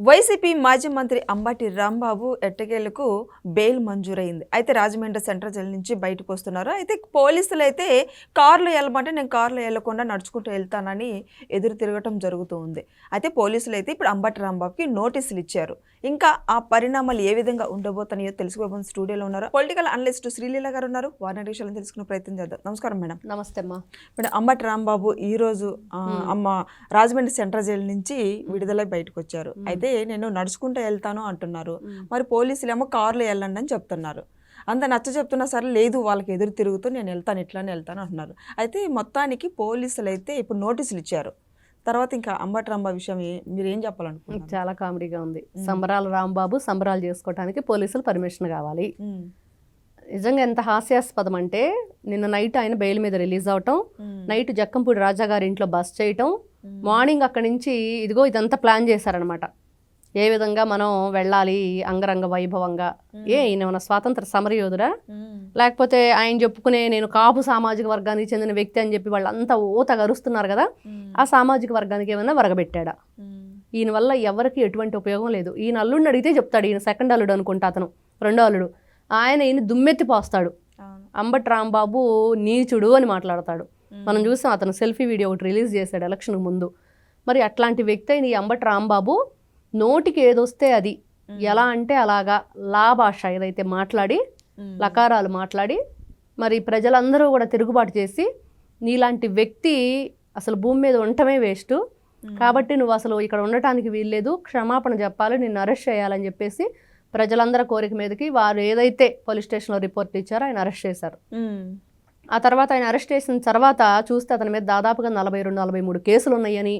YCP మాజీ మంత్రి అంబటి రాంబాబు ఎట్టకేలకు బెయిల్ మంజూరైంది. అయితే రాజమండ్రి సెంట్రల్ జైలు నుంచి బయటకు వస్తున్నారు. అయితే పోలీసులు అయితే కార్లో వెళ్ళమంటే నేను కార్లో వెళ్ళకుండా నడుచుకుంటూ వెళ్తానని ఎదురు తిరగటం జరుగుతూ ఉంది అయితే పోలీసులు అయితే ఇప్పుడు అంబటి రాంబాబుకి నోటీసులు ఇచ్చారు. ఇంకా ఆ పరిణామాలు ఏ విధంగా ఉండబోతున్నాయో తెలుసుకోబోతున్న స్టూడియోలో ఉన్నారు. పొలిటికల్ అనలిస్ట్ శ్రీలీల గారు ఉన్నారు. వారిని విషయాలను తెలుసుకునే ప్రయత్నం చేద్దాం. నమస్కారం మేడం. నమస్తే అమ్మా. మేడం అంబటి రాంబాబు ఈ రోజు ఆ, అమ్మ రాజమండ్రి సెంట్రల్ జైలు నుంచి విడుదలై బయటకు వచ్చారు. అయితే నేను నడుచుకుంటూ వెళ్తాను అంటున్నారు. మరి పోలీసులు ఏమో కార్లో వెళ్ళండి అని చెప్తున్నారు. అంత నచ్చ చెప్తున్నా సరే లేదు వాళ్ళకి ఎదురు తిరుగుతూ నేను వెళ్తాను ఇట్లానే వెళ్తాను అంటున్నారు. అయితే మొత్తానికి పోలీసులు అయితే ఇప్పుడు నోటీసులు ఇచ్చారు. తర్వాత ఇంకా అంబటి రాంబాబు విషయం మీరు ఏం చెప్పాలనుకుంటున్నారు? చాలా కామెడీగా ఉంది. సంబరాల రాంబాబు సంబరాలు చేసుకోవడానికి పోలీసులు పర్మిషన్ కావాలి. నిజంగా ఎంత హాస్యాస్పదం అంటే నిన్న నైట్ ఆయన బెయిల్ మీద రిలీజ్ అవటం నైట్ జక్కంపూడి రాజా గారి ఇంట్లో బస్ చేయటం మార్నింగ్ అక్కడి నుంచి ఇదిగో ఇదంతా ప్లాన్ చేశారనమాట ఏ విధంగా మనం వెళ్ళాలి అంగరంగ వైభవంగా? ఏ ఈయన మన స్వాతంత్ర సమరయోధుడా? లేకపోతే ఆయన చెప్పుకునే నేను కాపు సామాజిక వర్గానికి చెందిన వ్యక్తి అని చెప్పి వాళ్ళంతా ఓతగా అరుస్తున్నారు కదా? ఆ సామాజిక వర్గానికి ఏమైనా వరగబెట్టాడా? ఈయన వల్ల ఎవరికి ఎటువంటి ఉపయోగం లేదు. ఈయన అల్లుడిని అడిగితే చెప్తాడు ఈయన సెకండ్ అల్లుడు అనుకుంటా అతను రెండో అల్లుడు. ఆయన ఈయన దుమ్మెత్తి పోస్తాడు. అంబటి రాంబాబు నీచుడు అని మాట్లాడతాడు. మనం చూసాం అతను సెల్ఫీ వీడియో ఒకటి రిలీజ్ చేశాడు ఎలక్షన్ ముందు. మరి అట్లాంటి వ్యక్తి అయిన ఈ అంబటి రాంబాబు నోటికి ఏదొస్తే అది ఎలా అంటే అలాగా లా భాష ఏదైతే మాట్లాడి లకారాలు మాట్లాడి మరి ప్రజలందరూ కూడా తిరుగుబాటు చేసి నీలాంటి వ్యక్తి అసలు భూమి మీద ఉండటమే వేస్ట్. కాబట్టి నువ్వు అసలు ఇక్కడ ఉండటానికి వీల్లేదు క్షమాపణ చెప్పాలి నిన్ను అరెస్ట్ చేయాలని చెప్పేసి ప్రజలందరి కోరిక మీదకి వారు ఏదైతే పోలీస్ స్టేషన్లో రిపోర్ట్ ఇచ్చారో ఆయన అరెస్ట్ చేశారు. ఆ తర్వాత ఆయన అరెస్ట్ చేసిన తర్వాత చూస్తే అతని మీద దాదాపుగా నలభై రెండు నలభై మూడు కేసులు ఉన్నాయని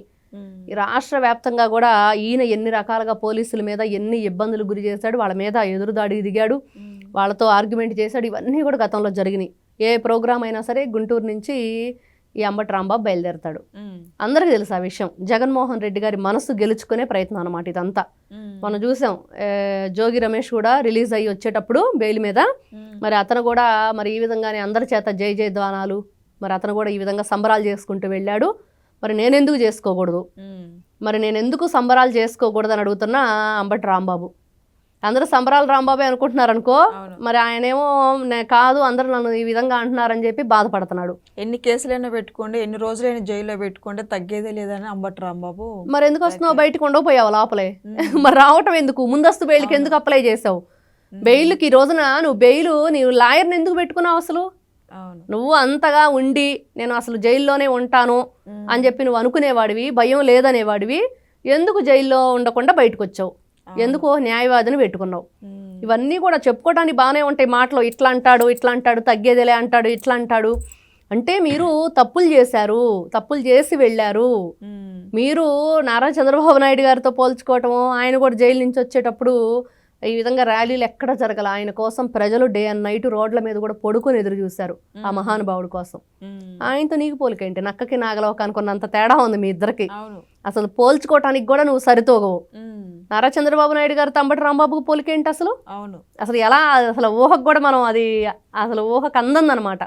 రాష్ట్ర వ్యాప్తంగా కూడా ఈయన ఎన్ని రకాలుగా పోలీసుల మీద ఎన్ని ఇబ్బందులు గురి చేశాడు వాళ్ళ మీద ఎదురుదాడికి దిగాడు వాళ్ళతో ఆర్గ్యుమెంట్ చేశాడు ఇవన్నీ కూడా గతంలో జరిగినాయి. ఏ ప్రోగ్రామ్ అయినా సరే గుంటూరు నుంచి ఈ అంబటి రాంబాబు బయలుదేరతాడు. అందరికీ తెలుసు ఆ విషయం. జగన్మోహన్ రెడ్డి గారి మనసు గెలుచుకునే ప్రయత్నం అనమాట ఇదంతా. మనం చూసాం జోగి రమేష్ కూడా రిలీజ్ అయ్యి వచ్చేటప్పుడు బెయిల్ మీద. మరి అతను కూడా మరి ఈ విధంగానే అందరి చేత జై జయ ద్వానాలు మరి అతను కూడా ఈ విధంగా సంబరాలు చేసుకుంటూ వెళ్ళాడు. మరి నేను ఎందుకు చేసుకోకూడదు మరి నేను ఎందుకు సంబరాలు చేసుకోకూడదు అని అడుగుతున్నా అంబటి రాంబాబు. అందరూ సంబరాలు రాంబాబే అనుకుంటున్నారు అనుకో. మరి ఆయనేమో కాదు అందరూ నన్ను ఈ విధంగా అంటున్నారని చెప్పి బాధపడుతున్నాడు. ఎన్ని కేసులైనా పెట్టుకోండి ఎన్ని రోజులైనా జైల్లో పెట్టుకోండి తగ్గేదే లేదని అంబటి రాంబాబు మరి ఎందుకు వస్తున్నావు? బయటకు ఉండకపోయావు లోపలే? మరి రావటం ఎందుకు? ముందస్తు బెయిల్కి ఎందుకు అప్లై చేసావు బెయిల్కి ఈ రోజున నువ్వు బెయిల్ నీవు లాయర్ని ఎందుకు పెట్టుకున్నావు అసలు? నువ్వు అంతగా ఉండి నేను అసలు జైల్లోనే ఉంటాను. అని చెప్పి నువ్వు అనుకునేవాడివి భయం లేదనేవాడివి ఎందుకు జైల్లో ఉండకుండా బయటకు వచ్చావు ఎందుకు న్యాయవాదిని పెట్టుకున్నావు? ఇవన్నీ కూడా చెప్పుకోవడానికి బాగానే ఉంటాయి మాటలు ఇట్లా అంటాడు ఇట్లా అంటాడు తగ్గేదిలే అంటాడు ఇట్లా అంటాడు అంటే మీరు తప్పులు చేశారు తప్పులు చేసి వెళ్ళారు. మీరు నారా చంద్రబాబు నాయుడు గారితో పోల్చుకోవటము ఆయన కూడా జైలు నుంచి వచ్చేటప్పుడు ఈ విధంగా ర్యాలీలు ఎక్కడ జరగల? ఆయన కోసం ప్రజలు డే అండ్ నైట్ రోడ్ల మీద కూడా పడుకొని ఎదురు చూశారు ఆ మహానుభావుడి కోసం. ఆయనతో నీకు పోలికేంటి నక్కకి నాగలవక అనుకున్నంత తేడా ఉంది మీ ఇద్దరికి. అసలు పోల్చుకోవటానికి కూడా నువ్వు సరితోగవు. నారా చంద్రబాబు నాయుడు గారు తంబటి రాంబాబుకు పోలికేంటి అసలు? అవును. అసలు ఎలా అసలు ఊహకు కూడా మనం అది అసలు ఊహకు అందందనమాట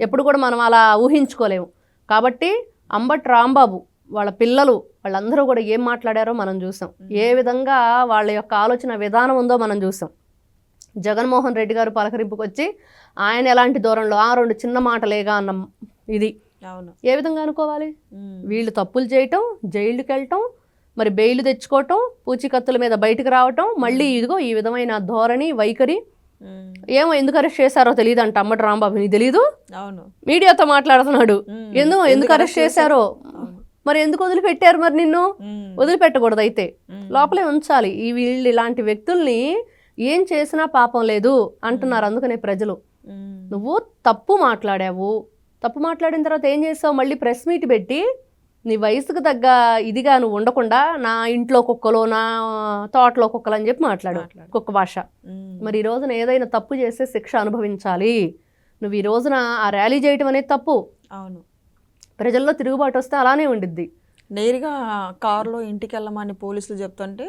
ఎప్పుడు కూడా మనం అలా ఊహించుకోలేము. కాబట్టి అంబటి రాంబాబు వాళ్ళ పిల్లలు వాళ్ళందరూ కూడా ఏం మాట్లాడారో మనం చూసాం. ఏ విధంగా వాళ్ళ యొక్క ఆలోచన విధానం ఉందో మనం చూసాం. జగన్మోహన్ రెడ్డి గారు పలకరింపుకి వచ్చి ఆయన ఎలాంటి దూరంలో ఆ రెండు చిన్న మాటలేగా అన్న ఇది. ఏ విధంగా అనుకోవాలి? వీళ్ళు తప్పులు చేయటం జైలుకి వెళ్ళటం మరి బెయిల్ తెచ్చుకోవటం పూచికత్తుల మీద బయటకు రావటం మళ్ళీ ఇదిగో ఈ విధమైన ధోరణి వైఖరి ఏమో ఎందుకు అరెస్ట్ చేశారో తెలియదు అంట అమ్మటి రాంబాబు. నీకు తెలీదు? అవును. మీడియాతో మాట్లాడుతున్నాడు. ఎందుకు ఎందుకు అరెస్ట్ చేశారో. మరి ఎందుకు వదిలిపెట్టారు మరి నిన్ను? వదిలిపెట్టకూడదు అయితే. లోపలే ఉంచాలి. ఈ వీళ్ళు ఇలాంటి వ్యక్తుల్ని ఏం చేసినా పాపం లేదు అంటున్నారు అందుకనే ప్రజలు. నువ్వు తప్పు మాట్లాడావు. తప్పు మాట్లాడిన తర్వాత ఏం చేసావు? మళ్ళీ ప్రెస్ మీట్ పెట్టి నీ వయసుకు తగ్గ ఇదిగా నువ్వు ఉండకుండా నా ఇంట్లో కుక్కలు నా తోటలో కుక్కలు అని చెప్పి మాట్లాడు. కుక్క భాష. మరి ఈ రోజున ఏదైనా తప్పు చేస్తే శిక్ష అనుభవించాలి. నువ్వు ఈ రోజున ఆ ర్యాలీ చేయటం అనేది తప్పు. అవును. ప్రజల్లో తిరుగుబాటు వస్తే అలానే ఉండిద్ది. నేరుగా కారులో ఇంటికి వెళ్ళమని పోలీసులు చెప్తుంటే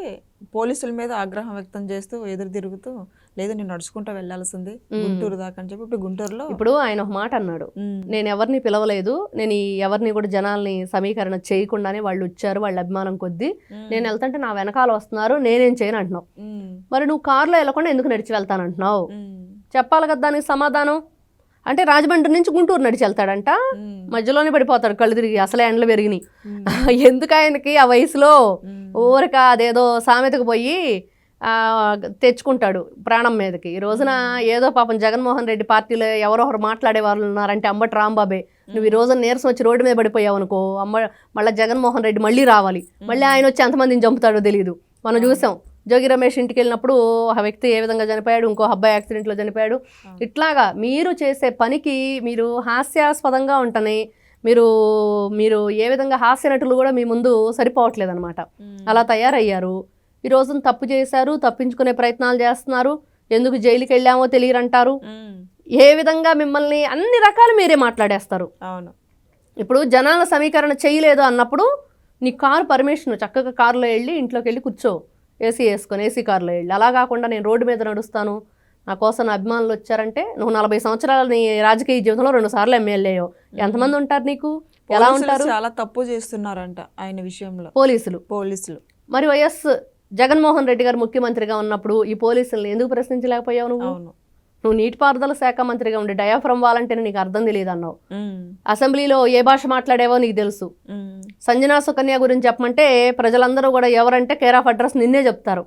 పోలీసుల మీద ఆగ్రహం వ్యక్తం చేస్తూ ఎదురు తిరుగుతూ లేదు నేను నడుచుకుంటూ వెళ్ళాల్సింది. గుంటూరు దాకా అని చెప్పి ఇప్పుడు గుంటూరులో ఇప్పుడు ఆయన ఒక మాట అన్నాడు. నేను ఎవరిని పిలవలేదు. నేను ఎవరిని కూడా జనాల్ని సమీకరణ చేయకుండానే వాళ్ళు వచ్చారు. వాళ్ళ అభిమానం కొద్దీ నేను వెళ్తుంటే నా వెనకాల వస్తున్నారు. నేనేం చేయను అంటున్నావు. మరి నువ్వు కారులో వెళ్ళకుండా ఎందుకు నడిచి వెళ్తానంటున్నావు? చెప్పాలి కదా దానికి సమాధానం. అంటే రాజమండ్రి నుంచి గుంటూరు నడిచి వెళ్తాడంట మధ్యలోనే పడిపోతాడు కళ్ళు తిరిగి. అసలే ఎండలు పెరిగినాయి. ఎందుకు ఆయనకి ఆ వయసులో ఊరిక అదేదో సామెతకు పోయి తెచ్చుకుంటాడు ప్రాణం మీదకి. ఈ రోజున ఏదో పాపం జగన్మోహన్ రెడ్డి పార్టీలో ఎవరో ఒకరు మాట్లాడే వాళ్ళు ఉన్నారంటే అమ్మటి రాంబాబే నువ్వు ఈ రోజు నీరసం వచ్చి రోడ్డు మీద పడిపోయావు అనుకో అమ్మ మళ్ళీ జగన్మోహన్ రెడ్డి మళ్ళీ రావాలి. మళ్ళీ ఆయన వచ్చి ఎంతమందిని చంపుతాడో తెలియదు మనం చూసాం. జోగి రమేష్ ఇంటికి వెళ్ళినప్పుడు ఆ వ్యక్తి ఏ విధంగా చనిపోయాడు ఇంకో అబ్బాయి యాక్సిడెంట్లో చనిపోయాడు. ఇట్లాగా మీరు చేసే పనికి మీరు హాస్యాస్పదంగా ఉంటని మీరు మీరు ఏ విధంగా హాస్య నటులు కూడా మీ ముందు సరిపోవట్లేదు అనమాట అలా తయారయ్యారు. ఈ రోజున తప్పు చేశారు తప్పించుకునే ప్రయత్నాలు చేస్తున్నారు. ఎందుకు జైలుకి వెళ్ళామో తెలియరంటారు. ఏ విధంగా మిమ్మల్ని అన్ని రకాలు మీరే మాట్లాడేస్తారు. అవును. ఇప్పుడు జనాల సమీకరణ చేయలేదు అన్నప్పుడు నీ కారు పర్మిషన్ చక్కగా కారులో వెళ్ళి ఇంట్లోకి వెళ్ళి కూర్చో. ఏసీ వేసుకొని ఏసీ కారులో వెళ్ళి. అలా కాకుండా నేను రోడ్డు మీద నడుస్తాను. నా కోసం నా అభిమానులు వచ్చారంటే నువ్వు నలభై సంవత్సరాల నీ రాజకీయ జీవితంలో రెండు సార్లు ఎమ్మెల్యేయో ఎంతమంది ఉంటారు నీకు? ఎలా ఉంటారు? చాలా తప్పు చేస్తున్నారంట ఆయన విషయంలో. పోలీసులు. పోలీసులు. మరి వైఎస్ జగన్మోహన్ రెడ్డి గారు ముఖ్యమంత్రిగా ఉన్నప్పుడు ఈ పోలీసులను ఎందుకు ప్రశ్నించలేకపోయావు నువ్వు? నువ్వు నీటిపారుదల శాఖ మంత్రిగా ఉండి డయాఫ్రమ్ వాలంటే నీకు అర్థం తెలియదు అన్నావు అసెంబ్లీలో ఏ భాష మాట్లాడేవో నీకు తెలుసు. సంజనా సుకన్య గురించి చెప్పమంటే ప్రజలందరూ కూడా ఎవరంటే కేర్ ఆఫ్ అడ్రస్ నిన్నే చెప్తారు.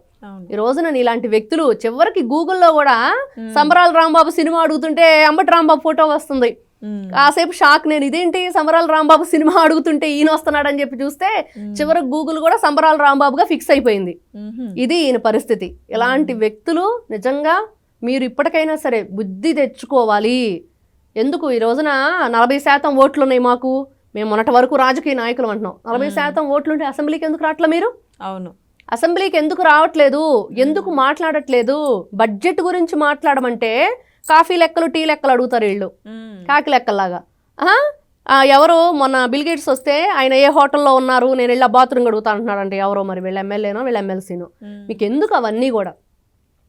ఈ రోజున నీలాంటి వ్యక్తులు చివరికి గూగుల్లో కూడా సంబరాల రాంబాబు సినిమా అడుగుతుంటే అంబటి రాంబాబు ఫోటో వస్తుంది. కాసేపు షాక్ నేను ఇదేంటి సంబరాల రాంబాబు సినిమా అడుగుతుంటే ఈయన వస్తున్నాడని చెప్పి చూస్తే చివరికి గూగుల్ కూడా సంబరాల రాంబాబుగా ఫిక్స్ అయిపోయింది. ఇది ఈయన పరిస్థితి. ఇలాంటి వ్యక్తులు నిజంగా మీరు ఇప్పటికైనా సరే బుద్ధి తెచ్చుకోవాలి. ఎందుకు? ఈ రోజున నలభై శాతం ఓట్లు ఉన్నాయి మాకు. మేము మొన్నటి వరకు రాజకీయ నాయకులు అంటున్నాం. నలభై శాతం ఓట్లుంటే అసెంబ్లీకి ఎందుకు రావట్లే మీరు? అవును. అసెంబ్లీకి ఎందుకు రావట్లేదు? ఎందుకు మాట్లాడట్లేదు? బడ్జెట్ గురించి మాట్లాడమంటే కాఫీ లెక్కలు టీ లెక్కలు అడుగుతారు వీళ్ళు. కాకి లెక్కల్లాగా. ఎవరు మొన్న బిల్ గేట్స్ వస్తే ఆయన ఏ హోటల్లో ఉన్నారు? నేను వెళ్ళి బాత్రూమ్ అడుగుతా అంటున్నాడంటే. ఎవరో మరి వీళ్ళ ఎమ్మెల్యేనో వీళ్ళ ఎమ్మెల్సీనో. మీకు ఎందుకు అవన్నీ కూడా?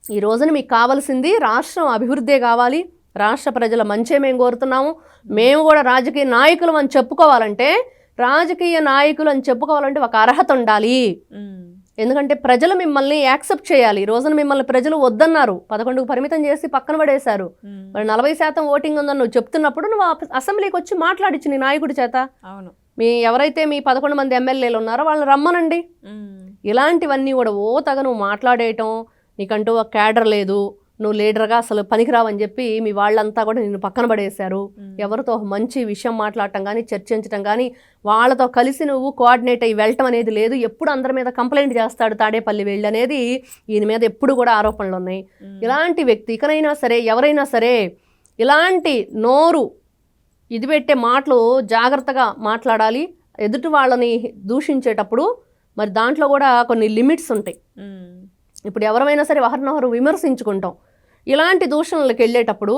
ఈ రోజున మీకు కావాల్సింది రాష్ట్రం అభివృద్ధే కావాలి. రాష్ట్ర ప్రజల మంచే మేము కోరుతున్నాము. మేము కూడా రాజకీయ నాయకులు అని చెప్పుకోవాలంటే రాజకీయ నాయకులు అని చెప్పుకోవాలంటే ఒక అర్హత ఉండాలి. ఎందుకంటే ప్రజలు మిమ్మల్ని యాక్సెప్ట్ చేయాలి. ఈ రోజున మిమ్మల్ని ప్రజలు వద్దన్నారు. పదకొండుకు పరిమితం చేసి పక్కన పడేశారు. మరి నలభై శాతం ఓటింగ్ ఉందని నువ్వు చెప్తున్నప్పుడు నువ్వు అసెంబ్లీకి వచ్చి మాట్లాడించు నీ నాయకుడి చేత. అవును. మీ ఎవరైతే మీ పదకొండు మంది ఎమ్మెల్యేలు ఉన్నారో వాళ్ళని రమ్మనండి. ఇలాంటివన్నీ కూడా ఓ తగ నువ్వు మాట్లాడేయటం నీకంటూ ఒక క్యాడర్ లేదు. నువ్వు లీడర్గా అసలు పనికిరావని చెప్పి మీ వాళ్ళంతా కూడా నిన్ను పక్కన పడేశారు. ఎవరితో మంచి విషయం మాట్లాడటం కానీ చర్చించటం కానీ వాళ్ళతో కలిసి నువ్వు కోఆర్డినేట్ అయ్యి వెళ్ళటం అనేది లేదు. ఎప్పుడు అందరి మీద కంప్లైంట్ చేస్తాడు తాడేపల్లి వెళ్ళి అనేది ఈయన మీద ఎప్పుడు కూడా ఆరోపణలు ఉన్నాయి. ఇలాంటి వ్యక్తి ఇకనైనా సరే ఎవరైనా సరే ఇలాంటి నోరు ఇది పెట్టే మాటలు జాగ్రత్తగా మాట్లాడాలి. ఎదుటి వాళ్ళని దూషించేటప్పుడు మరి దాంట్లో కూడా కొన్ని లిమిట్స్ ఉంటాయి. ఇప్పుడు ఎవరైనా సరే ఒకరినొకరు విమర్శించుకుంటాం. ఇలాంటి దూషణలకు వెళ్ళేటప్పుడు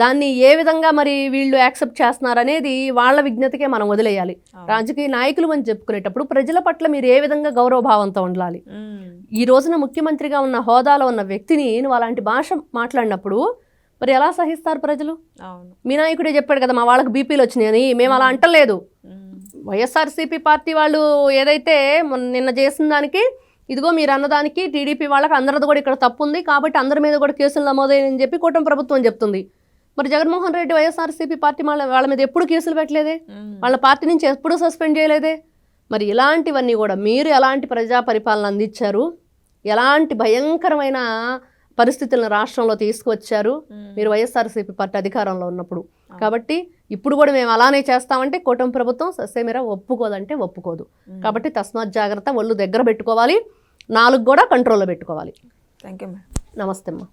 దాన్ని ఏ విధంగా మరి వీళ్ళు యాక్సెప్ట్ చేస్తున్నారు అనేది వాళ్ళ విజ్ఞతకే మనం వదిలేయాలి. రాజకీయ నాయకులు అని చెప్పుకునేటప్పుడు ప్రజల పట్ల మీరు ఏ విధంగా గౌరవభావంతో ఉండాలి? ఈ రోజున ముఖ్యమంత్రిగా ఉన్న హోదాలో ఉన్న వ్యక్తిని నువ్వు అలాంటి భాష మాట్లాడినప్పుడు మరి ఎలా సహిస్తారు ప్రజలు? మీ నాయకుడే చెప్పాడు కదా మా వాళ్ళకి బీపీలు వచ్చినాయని మేము అలా అంటలేదు. వైఎస్ఆర్సీపీ పార్టీ వాళ్ళు ఏదైతే నిన్న చేసిన దానికి ఇదిగో మీరు అన్నదానికి టీడీపీ వాళ్ళకి అందరిది కూడా ఇక్కడ తప్పు ఉంది కాబట్టి అందరి మీద కూడా కేసులు నమోదయ్యని చెప్పి కూటమి ప్రభుత్వం చెప్తుంది. మరి జగన్మోహన్ రెడ్డి వైఎస్ఆర్సీపీ పార్టీ వాళ్ళ వాళ్ళ మీద ఎప్పుడు కేసులు పెట్టలేదే? వాళ్ళ పార్టీ నుంచి ఎప్పుడు సస్పెండ్ చేయలేదే? మరి ఇలాంటివన్నీ కూడా మీరు ఎలాంటి ప్రజా పరిపాలన అందించారు? ఎలాంటి భయంకరమైన పరిస్థితులను రాష్ట్రంలో తీసుకువచ్చారు? మీరు వైఎస్ఆర్సీపీ పార్టీ అధికారంలో ఉన్నప్పుడు. కాబట్టి ఇప్పుడు కూడా మేము అలానే చేస్తామంటే కూటమి ప్రభుత్వం సస్యమీర ఒప్పుకోదంటే ఒప్పుకోదు. కాబట్టి తస్మాత్ జాగ్రత్త ఒళ్ళు దగ్గర పెట్టుకోవాలి. నాలుగు కూడా కంట్రోల్లో పెట్టుకోవాలి. థ్యాంక్ యూ నమస్తే అమ్మా.